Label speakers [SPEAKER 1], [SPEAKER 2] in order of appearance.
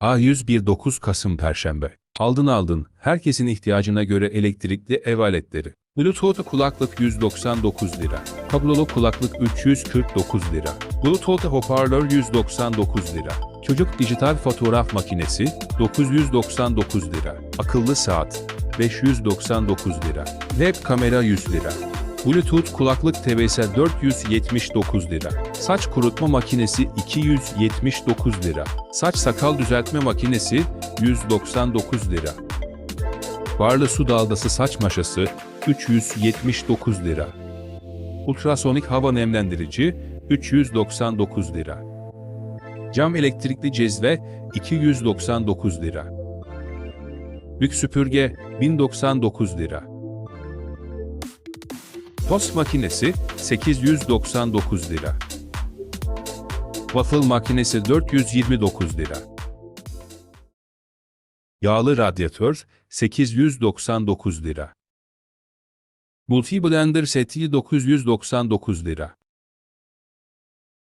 [SPEAKER 1] A101 9 Kasım Perşembe. Aldın aldın, herkesin ihtiyacına göre elektrikli ev aletleri. Bluetooth kulaklık 199 lira. Kablolu kulaklık 349 lira. Bluetooth hoparlör 199 lira. Çocuk dijital fotoğraf makinesi 999 lira. Akıllı saat 599 lira. Web kamera 100 lira. Bluetooth kulaklık TVS 479 lira. Saç kurutma makinesi 279 lira. Saç sakal düzeltme makinesi 199 lira. Barlı su dalgası saç maşası 379 lira. Ultrasonik hava nemlendirici 399 lira. Cam elektrikli cezve 299 lira. Lüks süpürge 1099 lira. Tost makinesi 899 lira. Waffle makinesi 429 lira. Yağlı radyatör 899 lira. Multi blender seti 999 lira.